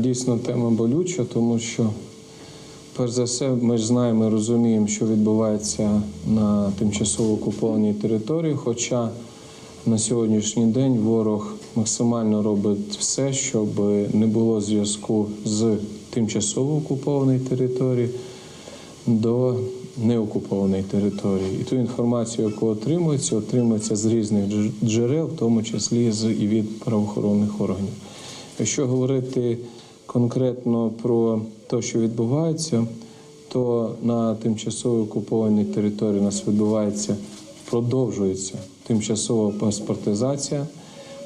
дійсно тема болюча, тому що, перш за все, ми ж знаємо і розуміємо, що відбувається на тимчасово окупованій території. Хоча на сьогоднішній день ворог максимально робить все, щоб не було зв'язку з тимчасово окупованої території до неокупованої території. І ту інформацію, яку отримується, отримується з різних джерел, в тому числі і від правоохоронних органів. Якщо говорити конкретно про те, що відбувається, то на тимчасово окупованій території у нас відбувається, продовжується тимчасова паспортизація,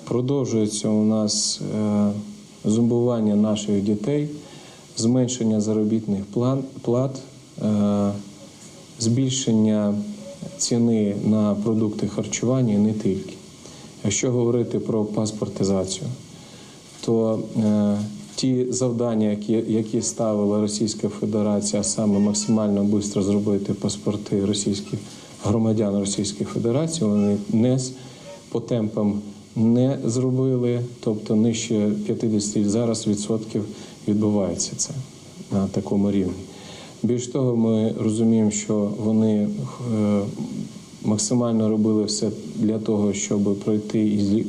продовжується у нас е, зомбування наших дітей, зменшення заробітних плат, е, збільшення ціни на продукти харчування і не тільки. Якщо говорити про паспортизацію, то е, ті завдання, які, які ставила Російська Федерація, а саме максимально швидко зробити паспорти російських громадян Російської Федерації, вони не по темпам не зробили, тобто нижче 50 зараз відсотків відбувається це на такому рівні. Більш того, ми розуміємо, що вони е, максимально робили все для того, щоб пройти і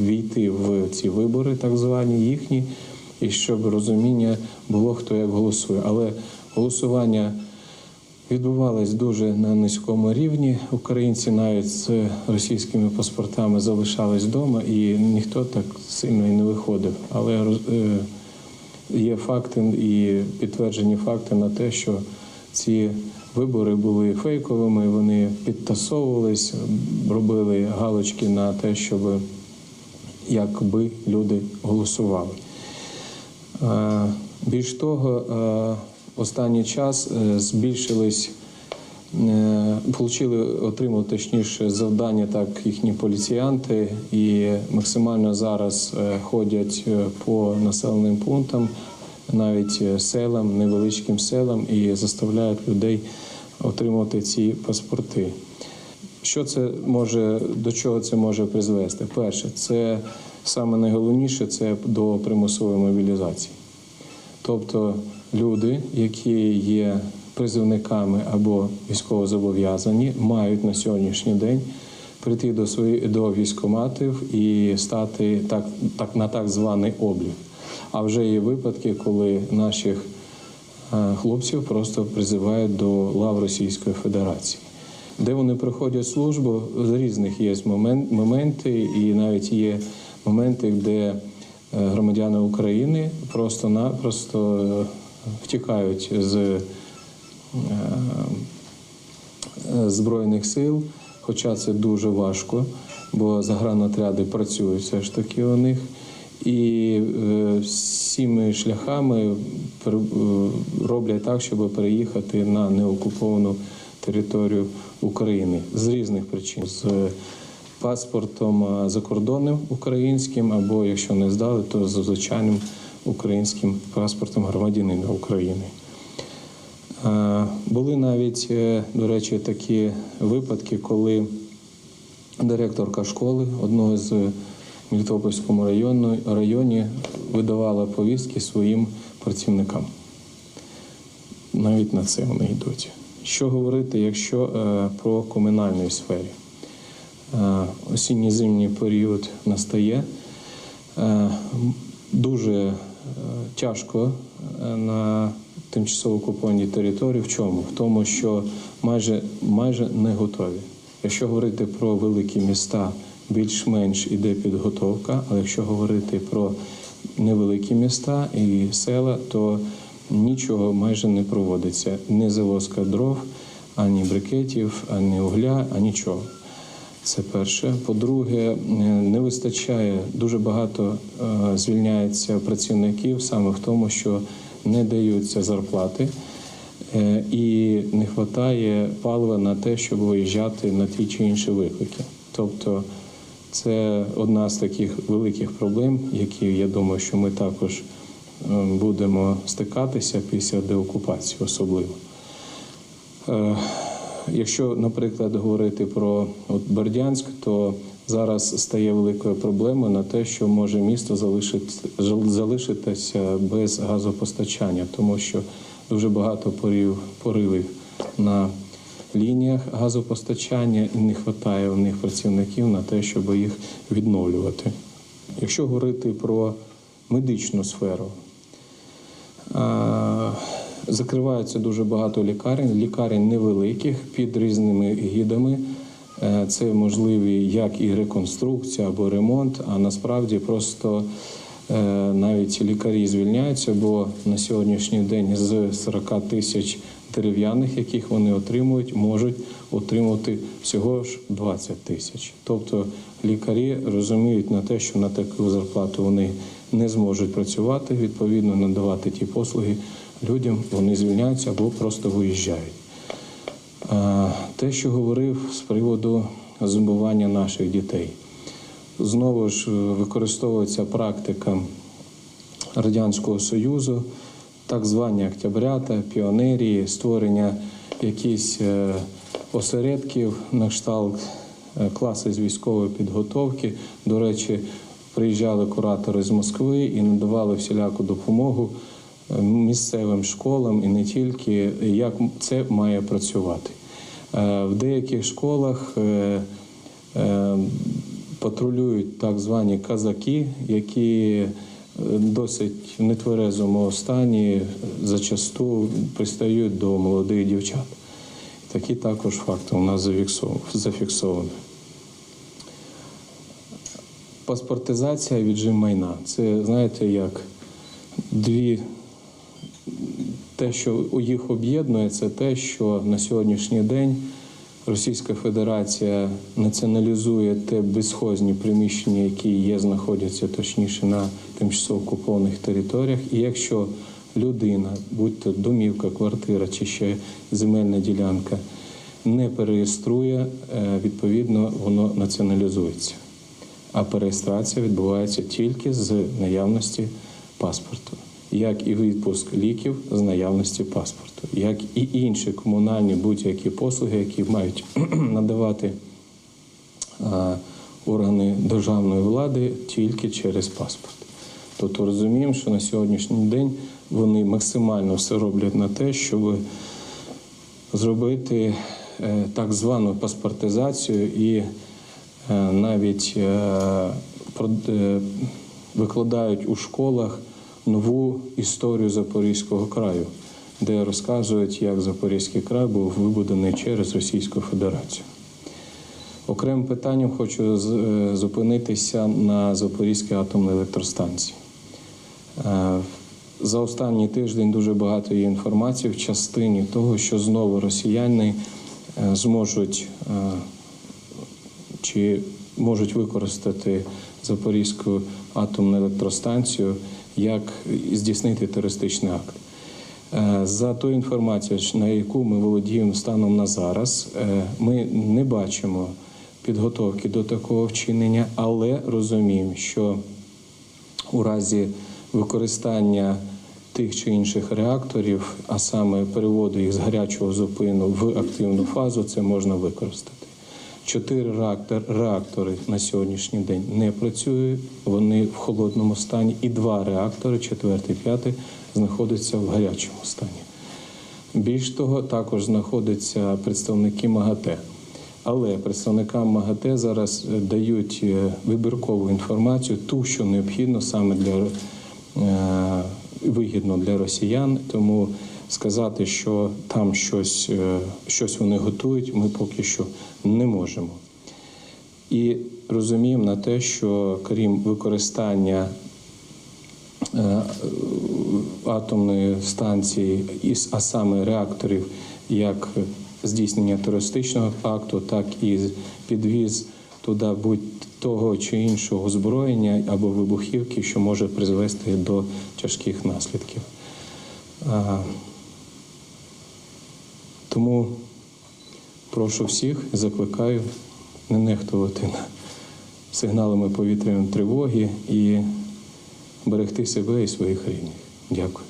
війти в ці вибори, так звані їхні, і щоб розуміння було, хто як голосує. Але голосування відбувалось дуже на низькому рівні. Українці навіть з російськими паспортами залишались вдома, і ніхто так сильно і не виходив. Але е, є факти і підтверджені факти на те, що ці вибори були фейковими, вони підтасовувались, робили галочки на те, щоб якби люди голосували. Е, Більш того, е, останній час е, збільшились, получили, отримали точніше завдання так їхні поліціянти і максимально зараз ходять по населеним пунктам, навіть селам, невеличким селам і заставляють людей отримувати ці паспорти. Що це може до чого це може призвести? Перше, це саме найголовніше це до примусової мобілізації. Тобто люди, які є призовниками або військовозобов'язані, мають на сьогоднішній день прийти до своїх до військоматів і стати так, так на так званий облік. А вже є випадки, коли наших е, хлопців просто призивають до лав Російської Федерації. Де вони проходять службу, з різних є момент, моменти, і навіть є моменти, де е, громадяни України просто-напросто е, втікають з е, Збройних сил, хоча це дуже важко, бо загранотряди працюють все ж таки у них. І всіми шляхами роблять так, щоб переїхати на неокуповану територію України з різних причин. Паспортом е, закордонним українським, або якщо не здали, то з звичайним українським паспортом громадянина України. Е, Були навіть, е, до речі, такі випадки, коли директорка школи одного з Мелітопольському району, районі видавала повістки своїм працівникам. Навіть на це вони йдуть. Що говорити, якщо е, про комунальної сфері? Е, осінньо-зимній період настає. Е, Дуже е, тяжко на тимчасово окупованій території. В чому? В тому, що майже, майже не готові. Якщо говорити про великі міста, більш-менш іде підготовка, але якщо говорити про невеликі міста і села, то нічого майже не проводиться. Ні завозка дров, ані брикетів, ані угля, а нічого. Це перше. По-друге, е, не вистачає дуже багато е, звільняється працівників саме в тому, що не даються зарплати. Е, І не вистачає палива на те, щоб виїжджати на ті чи інші виклики. Тобто це одна з таких великих проблем, які я думаю, що ми також будемо стикатися після деокупації, особливо. Якщо, наприклад, говорити про от Бердянськ, то зараз стає великою проблемою на те, що може місто залишити, залишитися без газопостачання, тому що дуже багато порів, поривів на лініях газопостачання і не вистачає у них працівників на те, щоб їх відновлювати. Якщо говорити про медичну сферу, Закривається дуже багато лікарень, лікарень невеликих під різними гідами. Е, Це можливі як і реконструкція або ремонт, а насправді просто е, навіть лікарі звільняються, бо на сьогоднішній день з 40 тисяч дерев'яних, яких вони отримують, можуть отримати всього ж 20 тисяч. Тобто лікарі розуміють на те, що на таку зарплату вони не зможуть працювати, відповідно надавати ті послуги людям, вони звільняються або просто виїжджають. Те, що говорив з приводу зумбування наших дітей, знову ж е, використовується практика Радянського Союзу, так звані октябрята, піонерії, створення якихось е, осередків на кшталт е, класи з військової підготовки. До речі, приїжджали куратори з Москви і надавали всіляку допомогу місцевим школам і не тільки, як це має працювати. Е, В деяких школах е, е, патрулюють так звані казаки, які досить в нетверезому стані зачасту пристають до молодих дівчат. Такі також факти у нас зафіксовані. Паспортизація віджим майна. Це, знаєте, як дві те, що їх об'єднує, це те, що на сьогоднішній день Російська Федерація націоналізує те безхозні приміщення, які є, знаходяться точніше на тимчасово окупованих територіях. І якщо людина, будь то домівка, квартира чи ще земельна ділянка, не перереєструє, е, відповідно воно націоналізується. А перереєстрація відбувається тільки з наявності паспорту, як і відпуск ліків з наявності паспорту, як і інші комунальні будь-які послуги, які мають надавати органи державної влади тільки через паспорт. Тобто розуміємо, що на сьогоднішній день вони максимально все роблять на те, щоб зробити е, так звану паспортизацію і е, навіть е, викладають у школах нову історію Запорізького краю, де розказують, як Запорізький край був вибудований через Російську Федерацію. Окремим питанням хочу е, зупинитися на Запорізькій атомній електростанції. Е, За останній тиждень дуже багато є інформації в частині того, що знову росіяни е, зможуть чи можуть використати Запорізьку атомну електростанцію як здійснити терористичний акт. Е, За ту інформацію, на яку ми володіємо станом на зараз, е, ми не бачимо підготовки до такого вчинення, але розуміємо, що у разі використання тих чи інших реакторів, а саме переводу їх з гарячого зупину в активну фазу, це можна використати. Чотири реактор, реактори на сьогоднішній день не працюють, вони в холодному стані, і два реактори, четвертий, п'ятий, знаходяться в гарячому стані. Більш того, також знаходяться представники МАГАТЕ. Але представникам МАГАТЕ зараз е, дають е, вибіркову інформацію, ту, що необхідно саме для е, вигідно для росіян. Тому сказати, що там щось, е, щось вони готують, ми поки що не можемо. І розуміємо на те, що крім використання е, атомної станції, а саме реакторів, як здійснення терористичного акту, так і підвіз туди будь-того чи іншого озброєння або вибухівки, що може призвести до тяжких наслідків. Тому прошу всіх, закликаю не нехтувати сигналами повітряної тривоги і берегти себе і своїх рідних. Дякую.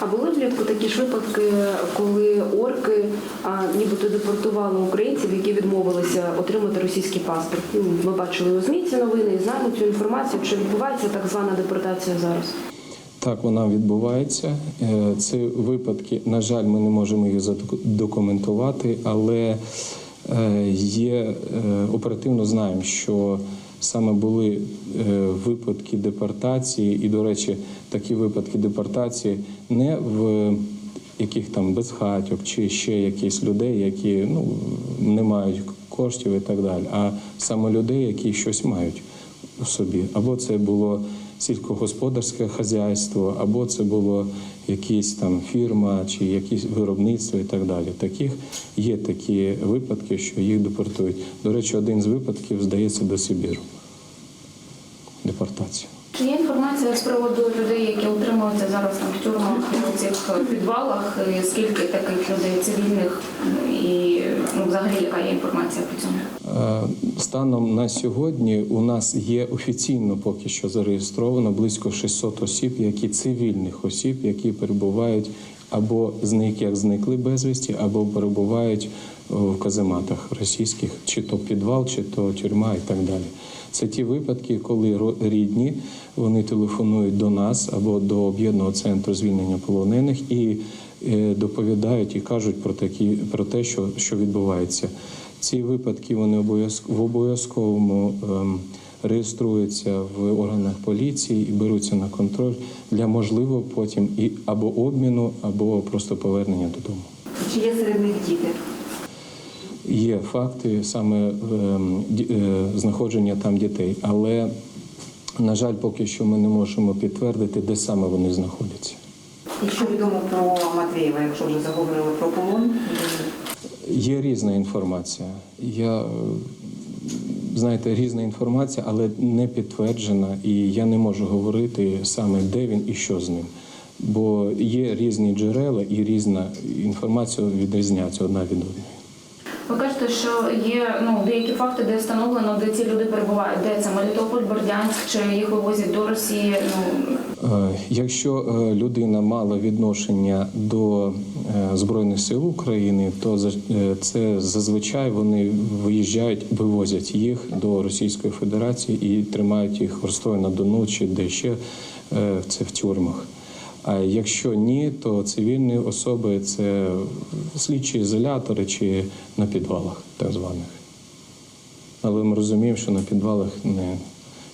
А були влітку такі ж випадки, коли орки а, нібито депортували українців, які відмовилися отримати російський паспорт. Ну, Ми бачили у ЗМІ ці новини і знаємо цю інформацію. Чи відбувається так звана депортація зараз? Так, вона відбувається. Це випадки, на жаль, ми не можемо їх задокументувати, але е, є е, оперативно знаємо, що саме були е, випадки депортації, і, до речі, такі випадки депортації не в яких там безхатьок чи ще якісь людей, які ну, не мають коштів і так далі, а саме людей, які щось мають у собі. Або це було сільськогосподарське хазяйство, або це було якась там фірма чи якісь виробництво і так далі. Таких є такі випадки, що їх депортують. До речі, один з випадків здається до Сибіру. Депортація. Чи є інформація з приводу людей, які утримуються зараз там в тюрмах у цих підвалах? І Скільки таких людей цивільних і ну, взагалі яка є інформація по цьому? Е, Станом на сьогодні у нас є офіційно поки що зареєстровано близько 600 осіб, які цивільних осіб, які перебувають або зник, як зникли безвісті, або перебувають в казематах російських, чи то підвал, чи то тюрма і так далі. Це ті випадки, коли рідні вони телефонують до нас або до об'єднаного центру звільнення полонених і е, доповідають і кажуть про такі про те, що, що відбувається. Ці випадки вони в обов'язковому ем, реєструються в органах поліції і беруться на контроль для можливо потім і або обміну, або просто повернення додому. Чи є серед них діти? Є факти саме ем, е, знаходження там дітей, але на жаль, поки що ми не можемо підтвердити, де саме вони знаходяться. І що відомо про Матвієва, якщо вже заговорили про полон? Є різна інформація. Я знаєте, різна інформація, але не підтверджена, і я не можу говорити саме де він і що з ним. Бо є різні джерела і різна інформація відрізняється одна від одної. Ви кажете, що є ну деякі факти, де встановлено, де ці люди перебувають. Де це Мелітополь, Бердянськ, чи їх вивозять до Росії? Ну Е, Якщо е, людина мала відношення до е, Збройних сил України, то це зазвичай вони виїжджають, вивозять їх до Російської Федерації і тримають їх на Дону чи де ще це в тюрмах. А якщо ні, то цивільні особи це слідчі ізолятори чи на підвалах так званих. Але ми розуміємо, що на підвалах не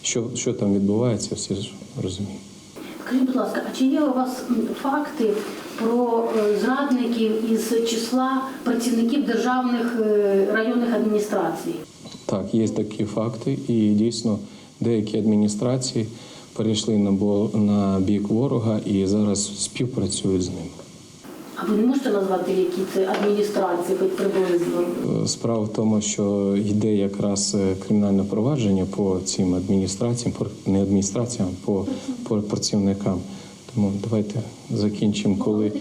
що, що там відбувається, всі ж розуміють. Скажіть, будь ласка, а чи є у вас факти про е, зрадників із числа працівників державних е, районних адміністрацій? Так, є такі факти, і дійсно деякі адміністрації перейшли на бо на бік ворога і зараз співпрацюють з ним. А ви не можете назвати, які це адміністрації, хоч приблизно? Е, Справа в тому, що йде якраз е, кримінальне провадження по цим адміністраціям, не адміністраціям, а по, по працівникам. Тому давайте закінчимо, коли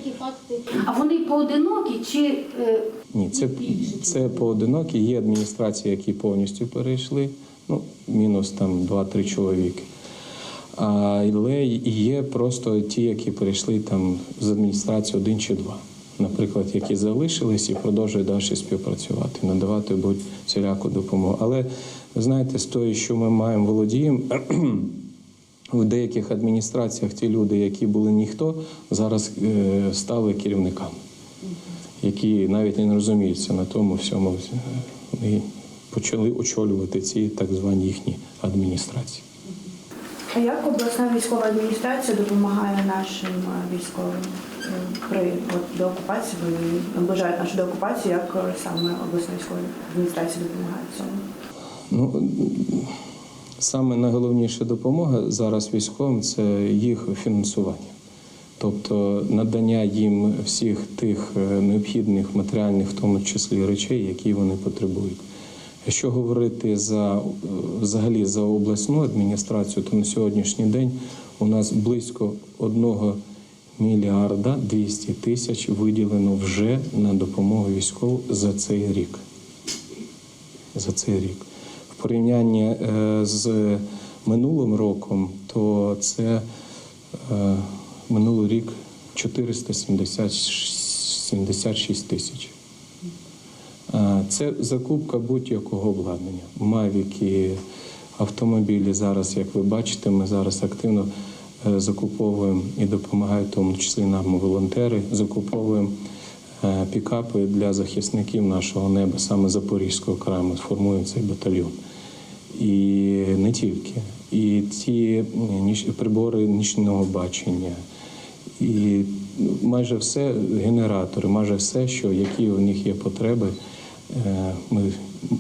А вони поодинокі чи е, Ні, це, це поодинокі. Є адміністрації, які повністю перейшли, ну, мінус там 2-3 чоловіки. Але є просто ті, які перейшли там з адміністрації один чи два. Наприклад, які залишились і продовжують далі співпрацювати, надавати будь всіляку допомогу. Але знаєте, з того, що ми маємо володіємо, в деяких адміністраціях ті люди, які були ніхто, зараз е, стали керівниками які навіть не розуміються на тому всьому, е, вони почали очолювати ці так звані їхні адміністрації. А як обласна військова адміністрація допомагає нашим е, військовим е, при от, деокупації, вони наближають нашу деокупацію, як е, саме обласна військова адміністрація допомагає цьому? Ну, саме найголовніша допомога зараз військовим це їх фінансування. Тобто надання їм всіх тих необхідних матеріальних, в тому числі речей, які вони потребують. Якщо говорити за е, взагалі за обласну адміністрацію, то на сьогоднішній день у нас близько 1 мільярда 200 тисяч виділено вже на допомогу військову за цей рік. За цей рік. В порівнянні е, з минулим роком, то це е, минулий рік 476 тисяч. Е, Це закупка будь-якого обладнання. Мавіки, автомобілі зараз, як ви бачите, ми зараз активно е, закуповуємо і допомагають, тому числі нам волонтери, закуповуємо е, пікапи для захисників нашого неба, саме Запорізького краю, сформуємо цей батальйон. І не тільки. І ті ніч, прибори нічного бачення, і майже все генератори, майже все, що які у них є потреби, е, ми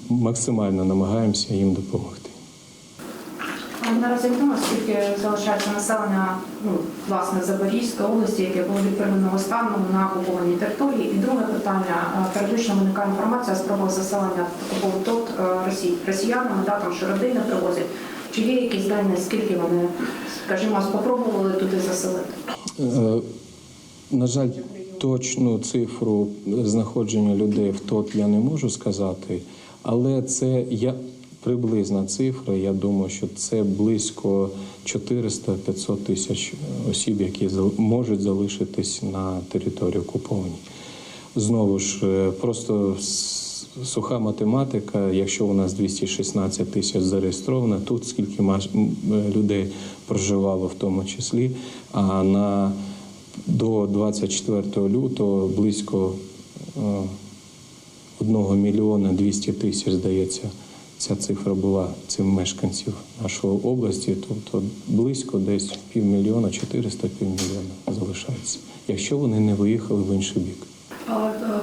максимально намагаємося їм допомогти. Наразі відомо, скільки залишається населення ну, власне Запорізької області, яке було від первинного стану на окупованій території. І друге питання. Е, Періодично виникає інформація з про заселення окупованих е, Росії росіянами, да, там що родини привозять. Чи є якісь дані, скільки вони, скажімо, спробували туди заселити? Е, На жаль, точну цифру знаходження людей в ТОТ я не можу сказати, але це я приблизна цифра. Я думаю, що це близько 400-500 тисяч осіб, які можуть залишитись на території окупованій. Знову ж, е, просто суха математика. Якщо у нас 216 тисяч зареєстровано, тут скільки е, людей проживало в тому числі, а на до 24 лютого близько одного 1 мільйона 200 тисяч, здається, ця цифра була цим мешканців нашої області, тобто близько десь півмільйона, 400 півмільйона залишається, якщо вони не виїхали в інший бік. Е,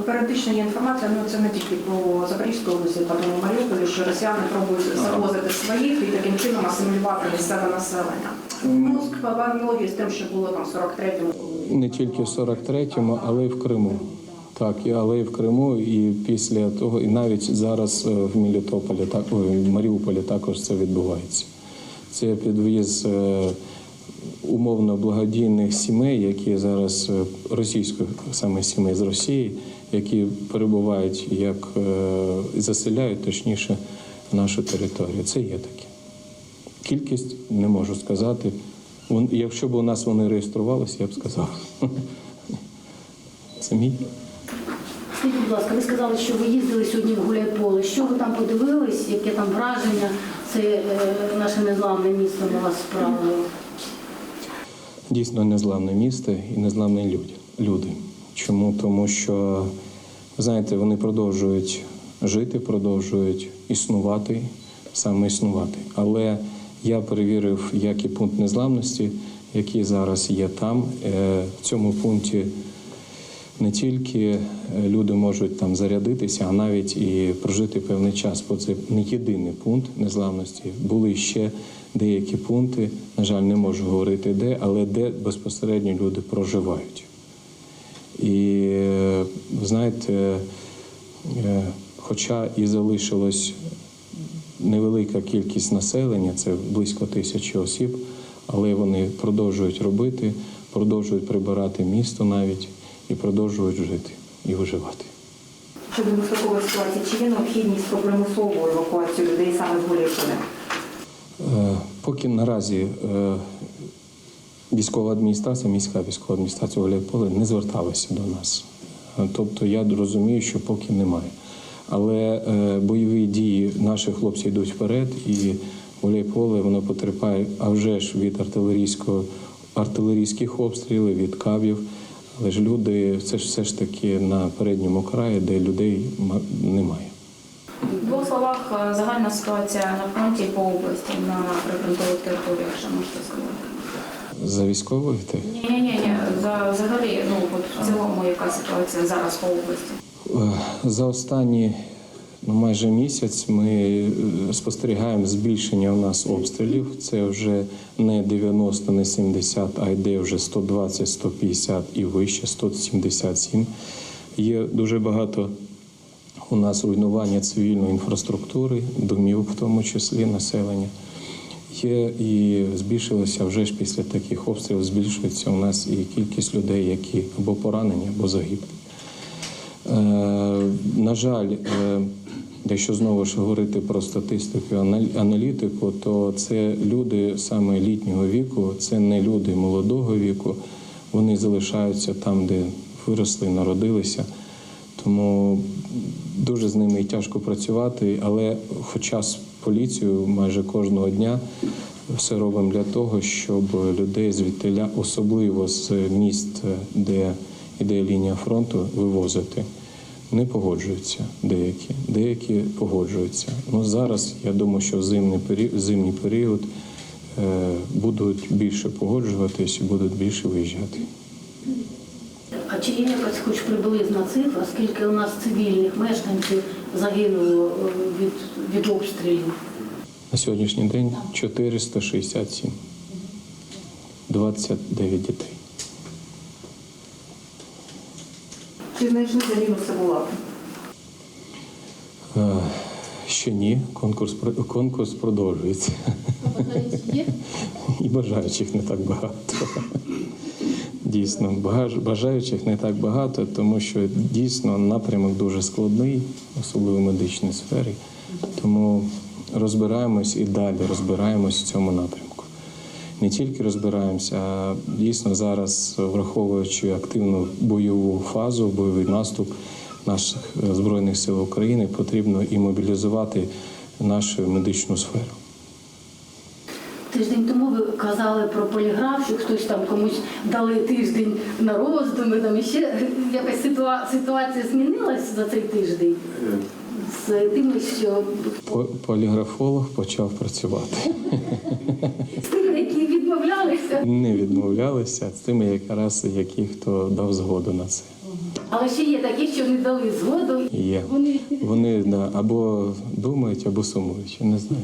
Періодично є інформація, ну це не тільки про Запорізьку область, а тому Маріуполі, що росіяни пробують завозити своїх і таким чином асимілювати місцеве населення. Ну, з аналогії з тим, що було там в 43-му. Не тільки в 43-му, але й в Криму. Так, але і в Криму, і після того, і навіть зараз е, в Мелітополі, так, в Маріуполі також це відбувається. Це підвіз е, умовно благодійних сімей, які зараз е, російських саме сімей з Росії, які перебувають як е, заселяють точніше нашу територію. Це є таке. Кількість не можу сказати. Якщо б у нас вони реєструвалися, я б сказав. Мій. Скажіть, будь ласка, ви сказали, що ви їздили сьогодні в Гуляйполе. Що ви там подивились? Яке там враження? Це е, наше незламне місто на вас справило? Дійсно незламне місто і незламні люди. Чому? Тому що, знаєте, вони продовжують жити, продовжують існувати, саме існувати. Але я перевірив, як і пункт незламності, який зараз є там. Е, В цьому пункті не тільки е, люди можуть там зарядитися, а навіть і прожити певний час, бо це не єдиний пункт незламності. Були ще деякі пункти, на жаль, не можу говорити де, але де безпосередньо люди проживають. І е, знаєте, е, хоча і залишилось невелика кількість населення, це близько тисячі осіб, але вони продовжують робити, продовжують прибирати місто навіть і продовжують жити і виживати. Щодо безпекової ситуації, чи є необхідність про примусову евакуацію людей саме з Гуляйполя? Е, Поки наразі е, військова адміністрація, міська військова адміністрація Гуляйполе не зверталася до нас. Тобто я розумію, що поки немає. Але е, бойові дії наших хлопців йдуть вперед, і Гуляйполе воно потерпає а вже ж від артилерійського артилерійських обстрілів, від кабів. Але ж люди, це ж все ж таки на передньому краї, де людей немає. В двох словах е, загальна ситуація на фронті по області на прифронтових територіях, що можете сказати? За військових ти? Ні, ні, ні, ні. За взагалі, ну от в цілому, яка ситуація зараз по області? Е, За останні майже місяць ми е, спостерігаємо збільшення у нас обстрілів. Це вже не 90, не 70, а йде вже 120, 150 і вище, 177. Є дуже багато у нас руйнування цивільної інфраструктури, домів, в тому числі населення. Є і збільшилося вже ж після таких обстрілів, збільшується у нас і кількість людей, які або поранені, або загиблі. Е, На жаль, е, якщо знову ж говорити про статистику, аналітику, то це люди саме літнього віку, це не люди молодого віку. вони залишаються там, де виросли, народилися. Тому дуже з ними і тяжко працювати, але хоча з поліцією майже кожного дня все робимо для того, щоб людей звідтиля, особливо з міст, де йде лінія фронту, вивозити. Не погоджуються деякі, деякі погоджуються. Ну зараз я думаю, що в зимний період, зимній період е, будуть більше погоджуватись і будуть більше виїжджати. А чи є якась хоч приблизна цифра, скільки у нас цивільних мешканців загинуло е, від, від обстрілів? На сьогоднішній день 467, 29 дітей. Чи знайшли загинув Савулаку? Е, Ще ні, конкурс, конкурс продовжується. І бажаючих не так багато. Дійсно, бажаючих не так багато, тому що дійсно напрямок дуже складний, особливо в медичній сфері. Тому розбираємось і далі розбираємось в цьому напрямку. Не тільки розбираємося, а дійсно зараз, враховуючи активну бойову фазу, бойовий наступ наших е, збройних сил України, потрібно і мобілізувати нашу медичну сферу. Тиждень тому ви казали про поліграф, що хтось там комусь дали тиждень на роздуми, там іще якась ситуація змінилась за цей тиждень з тим, що По- Поліграфолог почав працювати. з тими, які відмовлялися. Не відмовлялися з тими, якраз які хто дав згоду на це. Але ще є такі, що не дали згоду. Є. Вони Вони да, або думають, або сумують. Я не знаю.